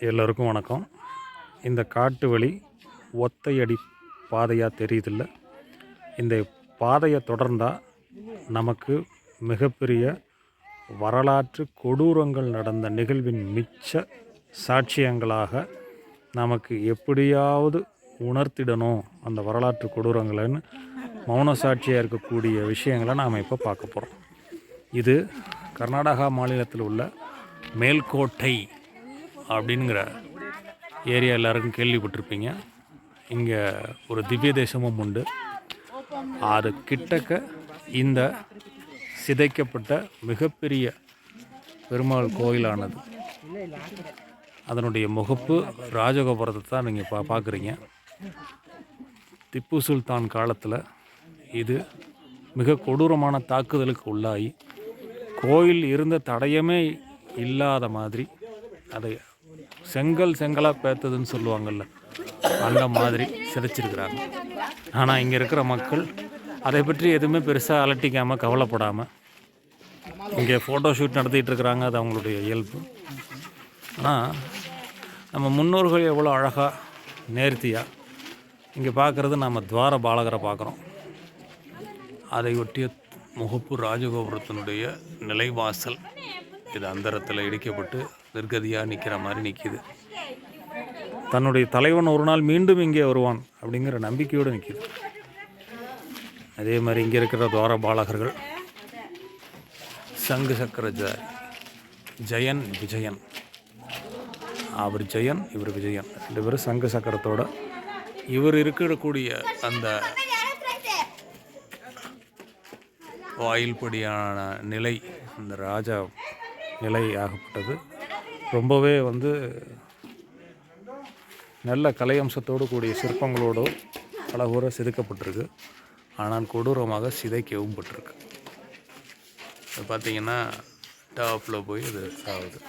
எல்லோருக்கும் வணக்கம். இந்த காட்டு வழி ஒத்தையடி பாதையாக தெரியுதில்ல. இந்த பாதையை தொடர்ந்தால் நமக்கு மிகப்பெரிய வரலாற்று கொடூரங்கள் நடந்த நிகழ்வின் மிச்ச சாட்சியங்களாக நமக்கு எப்படியாவது உணர்த்திடணும் அந்த வரலாற்று கொடூரங்களைன்னு மௌன சாட்சியாக இருக்கக்கூடிய விஷயங்களை நாம் இப்போ பார்க்க போகிறோம் இது கர்நாடகா மாநிலத்தில் உள்ள மேல்கோட்டை அப்படிங்கிற ஏரியா எல்லாருக்கும் கேள்விப்பட்டிருப்பீங்க. இங்கே ஒரு திவ்ய தேசமும் உண்டு. அது கிட்டக்க இந்த சிதைக்கப்பட்ட மிகப்பெரிய பெருமாள் கோயிலானது. அதனுடைய முகப்பு ராஜகோபுரத்தை தான் நீங்கள் பா பார்க்குறீங்க திப்பு சுல்தான் காலத்தில் இது மிக கொடூரமான தாக்குதலுக்கு உள்ளாகி கோயில் இருந்த தடயமே இல்லாத மாதிரி அதை செங்கல் செங்கலாக பேத்ததுன்னு சொல்லுவாங்கள்ல அந்த மாதிரி சிதைச்சிருக்கிறாங்க. ஆனால் இங்கே இருக்கிற மக்கள் அதை பற்றி எதுவுமே பெருசாக அலட்டிக்காமல் கவலைப்படாமல் இங்கே ஃபோட்டோ ஷூட் நடத்திட்டு இருக்கிறாங்க. அது அவங்களுடைய இயல்பு. ஆனால் நம்ம முன்னோர்கள் எவ்வளோ அழகாக நேர்த்தியாக இங்கே பார்க்குறது நம்ம துவார பாலகரை பார்க்குறோம் அதை ஒட்டிய முகப்பு ராஜகோபுரத்தினுடைய நிலைவாசல் இது அந்தரத்தில் இடிக்கப்பட்டு நிர்கதியாக நிற்கிற மாதிரி நிற்கிது தன்னுடைய தலைவன் ஒரு நாள் மீண்டும் இங்கே வருவான் அப்படிங்கிற நம்பிக்கையோடு நிற்கிது. அதே மாதிரி இங்கே இருக்கிற துவார பாலகர்கள். சங்கு சக்கர ஜ ஜெயன் விஜயன். அவர் ஜெயன் இவர் விஜயன். ரெண்டு பேரும் சங்கு சக்கரத்தோட இவர் இருக்கக்கூடிய அந்த வாயில்படியான நிலை அந்த ராஜா நிலை ஆகப்பட்டது ரொம்பவே வந்து நல்ல கலையம்சத்தோடு கூடிய சிற்பங்களோடு அழகூற செதுக்கப்பட்டிருக்கு. ஆனால் கொடூரமாக சிதைக்கவும் பட்டிருக்கு. இது பார்த்தீங்கன்னா டாப்பில் போய் இது ஆகுது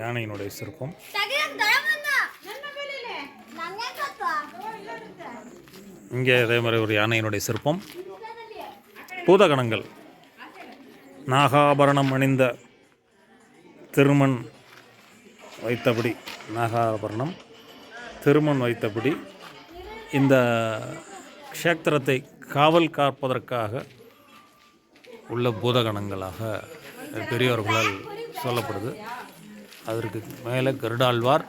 யானையினுடைய சிற்பம். இங்கே அதே மாதிரி ஒரு யானையினுடைய சிற்பம். பூதகணங்கள். நாகாபரணம் அணிந்த திருமண் வைத்தபடி நாகாபரணம் திருமண் வைத்தபடி இந்த க்ஷேத்திரத்தை காவல் காப்பதற்காக உள்ள பூதகணங்களாக பெரியோர்களால் சொல்லப்படுது. அதற்கு மேலே கருடாழ்வார்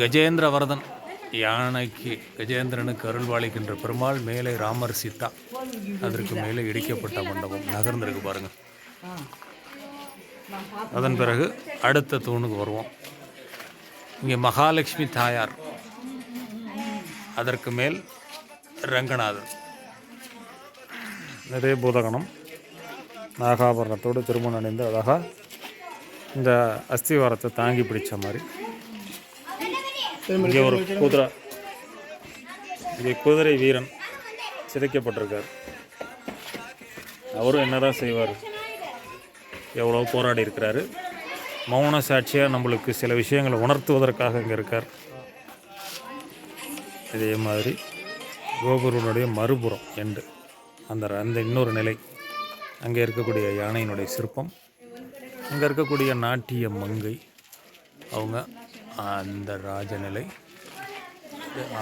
கஜேந்திரவரதன் யானைக்கு கஜேந்திரனுக்கு அருள்வாளிக்கின்ற பெருமாள் மேலே ராமர் சீதா. அதற்கு மேலே இடிக்கப்பட்ட மண்டபம் நகர்ந்திருக்கு பாருங்க. அதன் பிறகு அடுத்த தூணுக்கு வருவோம். இங்கே மகாலட்சுமி தாயார். அதற்கு மேல் ரங்கநாதன் நிறைய பூதகணம் நாகாபரணத்தோடு திருமணம் அணிந்து அழகாக இந்த அஸ்திவாரத்தை தாங்கி பிடிச்ச மாதிரி. இங்கே ஒரு குதிரை. இங்கே குதிரை வீரன் சிதைக்கப்பட்டிருக்கார். அவரும் என்னதான் செய்வார்? எவ்வளோ போராடி இருக்கிறாரு. மௌன சாட்சியாக நம்மளுக்கு சில விஷயங்களை உணர்த்துவதற்காக இங்கே இருக்கார். இதே மாதிரி கோபுரனுடைய மறுபுறம் எண்டு அந்த அந்த இன்னொரு நிலை. அங்கே இருக்கக்கூடிய யானையினுடைய சிற்பம். அங்கே இருக்கக்கூடிய நாட்டிய மங்கை. அவங்க அந்த ராஜநிலை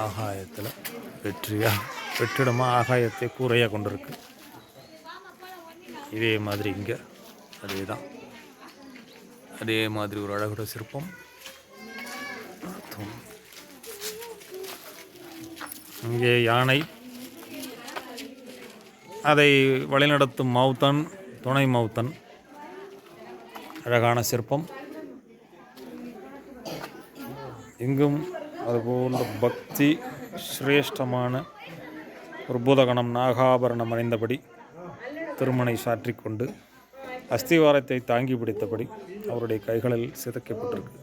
ஆகாயத்தில் வெற்றியாக வெற்றிடமாக ஆகாயத்தை கூரையாக கொண்டிருக்கு. இதே மாதிரி இங்கே அதே தான் அதே மாதிரி ஒரு அழகுட சிற்பம். இங்கே யானை அதை வழிநடத்தும் மௌத்தன் துணை மௌத்தன். அழகான சிற்பம். எங்கும் அதுபோன்ற பக்தி சிரேஷ்டமான ஒரு பூதகணம் நாகாபரணம் அணிந்தபடி திருமணை சாற்றிக்கொண்டு அஸ்திவாரத்தை தாங்கி பிடித்தபடி அவருடைய கைகளில் சிதைக்கப்பட்டிருக்கு.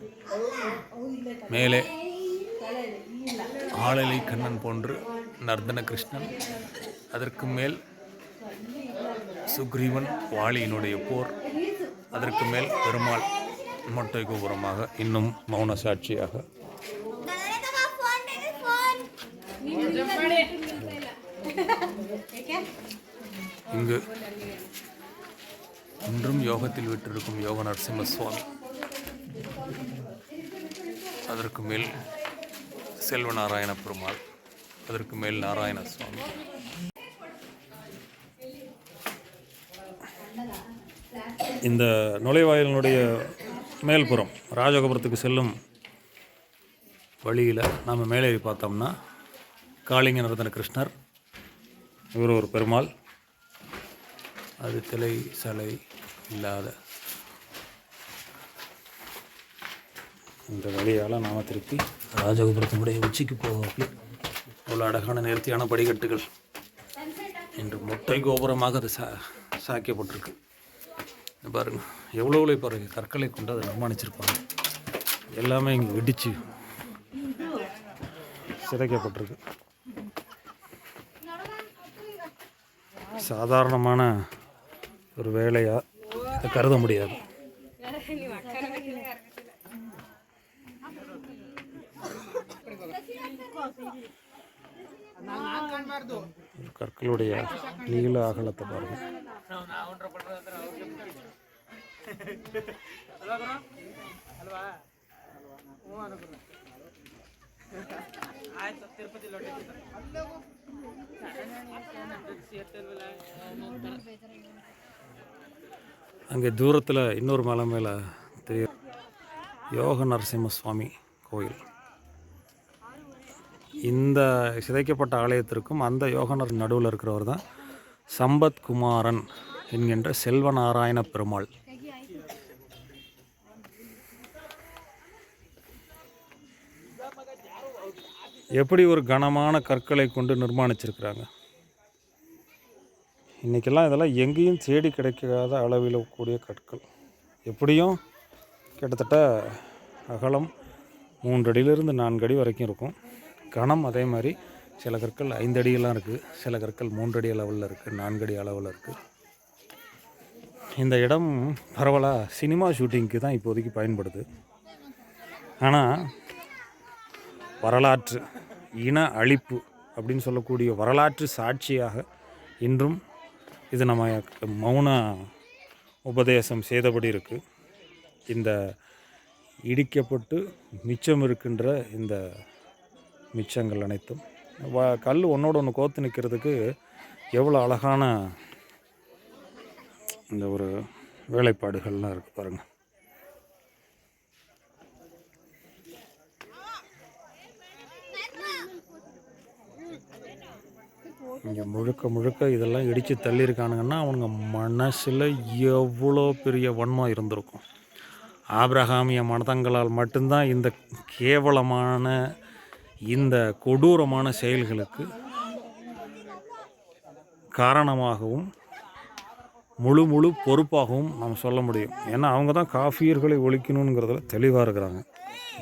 மேலே ஆளலை கண்ணன் போன்று நர்தன கிருஷ்ணன் அதற்கு மேல் சுக்ரீவன் வாளியினுடைய போர் அதற்கு மேல் பெருமாள் மொட்டை கோபுரமாக இன்னும் மௌன சாட்சியாக இங்கு இன்றும் யோகத்தில் விட்டிருக்கும் யோக நரசிம்ம சுவாமி அதற்கு மேல் செல்வ நாராயண பெருமாள் அதற்கு மேல் நாராயண சுவாமி. இந்த நுழைவாயிலினுடைய மேல்புறம் ராஜகோபுரத்துக்கு செல்லும் வழியில் நாம் மேலேறி பார்த்தோம்னா காளிங்க நரதன கிருஷ்ணர். இவர் ஒரு பெருமாள். அது திலை சலை இல்லாத. இந்த வழியால் நாம திருப்பி ராஜகோபுரத்தினுடைய உச்சிக்கு போவோம் அவ்வளோ அழகான நேர்த்தியான படிக்கட்டுகள் இன்று மொட்டை கோபுரமாக அது சா சாக்கியப்பட்டிருக்கு. பாருங்க எவ்வளோ எவ்வளோ பாருங்க கற்களை கொண்டு அதை நிர்மாணிச்சிருப்பாங்க. எல்லாமே இங்கே வெடித்து சிதைக்கப்பட்டிருக்கு. சாதாரணமான ஒரு வேலையாக இதை கருத முடியாது. கற்களுடைய நீள அகலத்தை பாருங்க. அங்கே தூரத்தில் இன்னொரு மலை மேலே தெரியும் யோக நரசிம்ம சுவாமி கோயில் இந்த சிதைக்கப்பட்ட ஆலயத்திற்கும் அந்த யோகனர் நடுவில் இருக்கிறவர் தான் சம்பத் குமாரன் என்கின்ற செல்வநாராயண பெருமாள் எப்படி ஒரு கனமான கற்களை கொண்டு நிர்மாணிச்சிருக்கிறாங்க? இன்றைக்கெல்லாம் இதெல்லாம் எங்கேயும் தேடி கிடைக்காத அளவில் கூடிய கற்கள். எப்படியும் கிட்டத்தட்ட அகலம் மூன்று அடியிலிருந்து நான்கு அடி வரைக்கும் இருக்கும். கனம் அதே மாதிரி சில கற்கள் ஐந்து அடியெல்லாம் இருக்குது சில கற்கள் மூன்று அடி அளவில் இருக்குது நான்கடி அளவில் இருக்குது இந்த இடம் பரவலாக சினிமா ஷூட்டிங்க்கு தான் இப்போதைக்கு பயன்படுது. ஆனால் வரலாற்று இன அழிப்பு அப்படின்னு சொல்லக்கூடிய வரலாற்று சாட்சியாக இன்றும் இது நம்ம மௌன உபதேசம் செய்தபடி இருக்குது இந்த இடிக்கப்பட்டு மிச்சம் இருக்கின்ற இந்த மிச்சங்கள் அனைத்தும் வ கல் ஒன்றோட ஒன்று கோத்து நிற்கிறதுக்கு எவ்வளோ அழகான இந்த ஒரு வேலைப்பாடுகள்லாம் இருக்குது பாருங்கள் இங்கே முழுக்க முழுக்க இதெல்லாம் இடித்து தள்ளியிருக்கானுங்கன்னா அவனுங்க மனசில் எவ்வளோ பெரிய வன்மம் இருந்திருக்கும். ஆப்ரஹாமிய மதங்களால் மட்டும்தான் இந்த கேவலமான இந்த கொடூரமான செயல்களுக்கு காரணமாகவும் முழு முழு பொறுப்பாகவும் நம்ம சொல்ல முடியும். ஏன்னா அவங்க தான் காஃபியர்களை ஒழிக்கணுங்கிறதுல தெளிவாக இருக்கிறாங்க.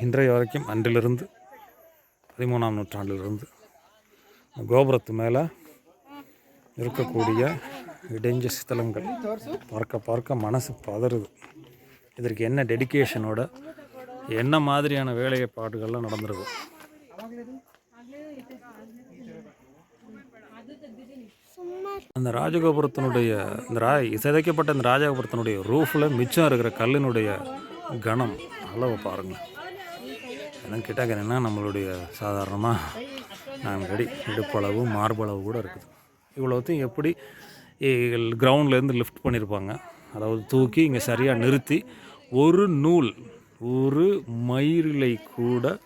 இன்றைய வரைக்கும் அன்றிலிருந்து பதிமூணாம் நூற்றாண்டிலிருந்து கோபுரத்து மேலே இருக்கக்கூடிய இடைஞ்ச ஸ்தலங்கள் பார்க்க பார்க்க மனசு பதறுது. இதற்கு என்ன டெடிகேஷனோட என்ன மாதிரியான வேலைப்பாடுகள்லாம் நடந்திருக்கும் அந்த ராஜகோபுரத்தினுடைய இந்த ரா சிதைக்கப்பட்ட இந்த ராஜகோபுரத்தினுடைய ரூஃபில் மிச்சம் இருக்கிற கல்லினுடைய கணம் அளவை பாருங்கள் என்ன கேட்டால் என்ன நம்மளுடைய சாதாரணமாக நாங்கள் அடி இடுப்பளவு மார்பளவு கூட இருக்குது. இவ்வளோத்தையும் எப்படி கிரவுண்ட்லேருந்து லிஃப்ட் பண்ணியிருப்பாங்க? அதாவது தூக்கி இங்கே சரியாக நிறுத்தி ஒரு நூல் ஒரு மயிரிலை கூட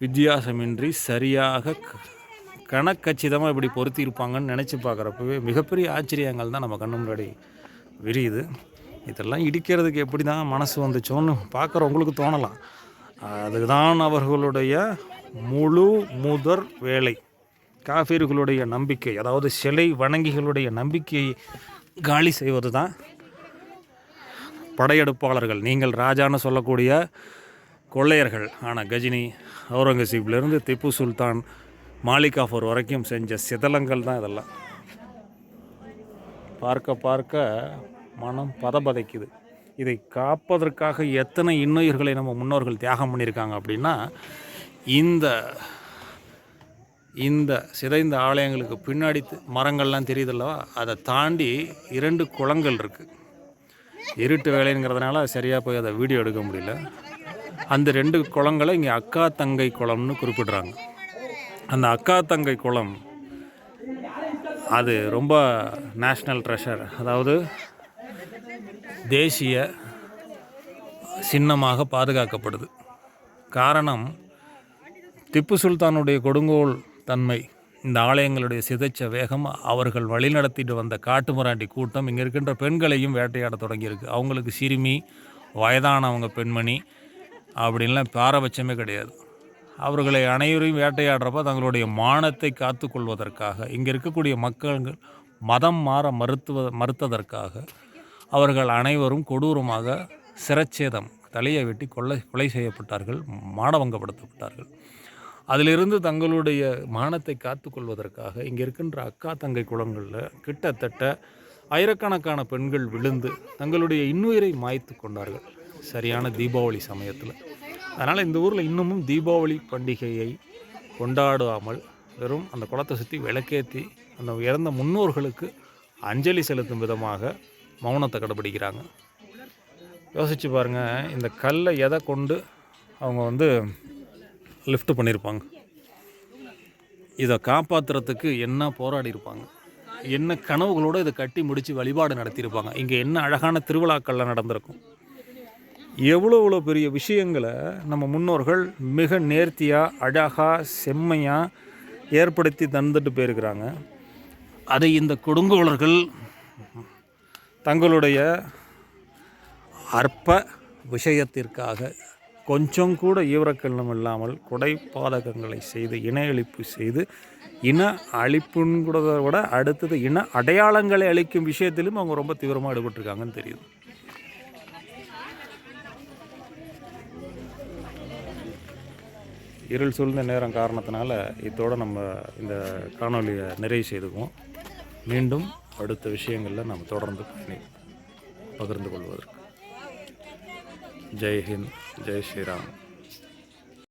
வித்தியாசமின்றி சரியாக க- கணக்கச்சிதமாக இப்படி பொருத்தி இருப்பாங்கன்னு நினச்சி பார்க்குறப்பவே மிகப்பெரிய ஆச்சரியங்கள் தான் நம்ம கண்ணு முன்னாடி விரியுது. இதெல்லாம் இடிக்கிறதுக்கு எப்படி தான் மனசு வந்துச்சோன்னு பார்க்குறவங்களுக்கு தோணலாம். அதுதான் அவர்களுடைய முழு முதற் வேலை. காஃபிர்களுடைய நம்பிக்கை அதாவது சிலை வணங்கிகளுடைய நம்பிக்கையை காலி செய்வது தான் படையெடுப்பாளர்கள். நீங்கள் ராஜான்னு சொல்லக்கூடிய கொள்ளையர்கள் ஆனால் கஜினி அவுரங்கசீப்லேருந்து திப்பு சுல்தான் மாலிகாஃபூர் வரைக்கும் செஞ்ச சிதலங்கள் தான் இதெல்லாம். பார்க்க பார்க்க மனம் பதபதைக்குது. இதை காப்பதற்காக எத்தனை இன்னுயிர்களை நம்ம முன்னோர்கள் தியாகம் பண்ணியிருக்காங்க அப்படின்னா இந்த இந்த சிதைந்த ஆலயங்களுக்கு பின்னாடி மரங்கள்லாம் தெரியுதல்லவா? அதை தாண்டி இரண்டு குளங்கள் இருக்குது இருட்டு வேலைங்கிறதுனால சரியாக போய் அதை வீடியோ எடுக்க முடியல. அந்த ரெண்டு குளங்களை இங்கே அக்கா தங்கை குளம்னு குறிப்பிடுறாங்க. அந்த அக்கா தங்கை குளம் அது ரொம்ப நேஷ்னல் ட்ரெஷர். அதாவது தேசிய சின்னமாக பாதுகாக்கப்படுது. காரணம் திப்பு சுல்தானுடைய கொடுங்கோல் தன்மை. இந்த ஆலயங்களுடைய சிதைச்ச வேகம் அவர்கள் வழிநடத்திட்டு வந்த காட்டுமிராண்டி கூட்டம் இங்கே இருக்கின்ற பெண்களையும் வேட்டையாட தொடங்கியிருக்கு. அவங்களுக்கு சிறுமி வயதானவங்க பெண்மணி அப்படின்லாம் பாரபட்சமே கிடையாது. அவர்களை அனைவரையும் வேட்டையாடுறப்ப தங்களுடைய மானத்தை காத்துக்கொள்வதற்காக இங்கே இருக்கக்கூடிய மக்கள்கள் மதம் மாற மறுத்துவ மறுத்ததற்காக அவர்கள் அனைவரும் கொடூரமாக சிரச்சேதம் தலையை வெட்டி கொள்ளை கொலை செய்யப்பட்டார்கள் மானபங்கப்படுத்தப்பட்டார்கள். அதிலிருந்து தங்களுடைய மானத்தை காத்துக்கொள்வதற்காக இங்கே இருக்கின்ற அக்கா தங்கை குளங்களில் கிட்டத்தட்ட ஆயிரக்கணக்கான பெண்கள் விழுந்து தங்களுடைய இன்னுயிரை மாய்த்து கொண்டார்கள் சரியான தீபாவளி சமயத்தில். அதனால் இந்த ஊரில் இன்னமும் தீபாவளி பண்டிகையை கொண்டாடாமல் வெறும் அந்த குளத்தை சுற்றி விளக்கேற்றி அந்த இறந்த முன்னோர்களுக்கு அஞ்சலி செலுத்தும் விதமாக மௌனத்தை கடைபிடிக்கிறாங்க. யோசித்து பாருங்கள் இந்த கல்லை எதை கொண்டு அவங்க வந்து லிஃப்ட் பண்ணியிருப்பாங்க இதை காப்பாற்றுறதுக்கு என்ன போராடி இருப்பாங்க? என்ன கனவுகளோடு இதை கட்டி முடித்து வழிபாடு நடத்தியிருப்பாங்க? இங்கே என்ன அழகான திருவிழாக்கள்லாம் நடந்திருக்கும்? எவ்வளோ எவ்வளோ பெரிய விஷயங்களை நம்ம முன்னோர்கள் மிக நேர்த்தியாக அழகாக செம்மையாக ஏற்படுத்தி தந்துட்டு போயிருக்கிறாங்க. அதை இந்த கொடுங்கோலர்கள் தங்களுடைய அற்ப விஷயத்திற்காக கொஞ்சம் கூட ஈவரக்கல்லம் இல்லாமல் கொடை பாதகங்களை செய்து இன அழிப்பு செய்து இன அழிப்புங்கிறத விட அடுத்தது இன அடையாளங்களை அளிக்கும் விஷயத்திலும் அவங்க ரொம்ப தீவிரமாக ஈடுபட்டிருக்காங்கன்னு தெரியுது. இருள் சூழ்ந்த நேரம் காரணத்தினால இதோடு நம்ம இந்த காணொலியை நிறைவு செய்துக்குவோம். மீண்டும் அடுத்த விஷயங்களில் நம்ம தொடர்ந்து பயணி பகிர்ந்து கொள்வதற்கு. जय हिंद जय श्री राम।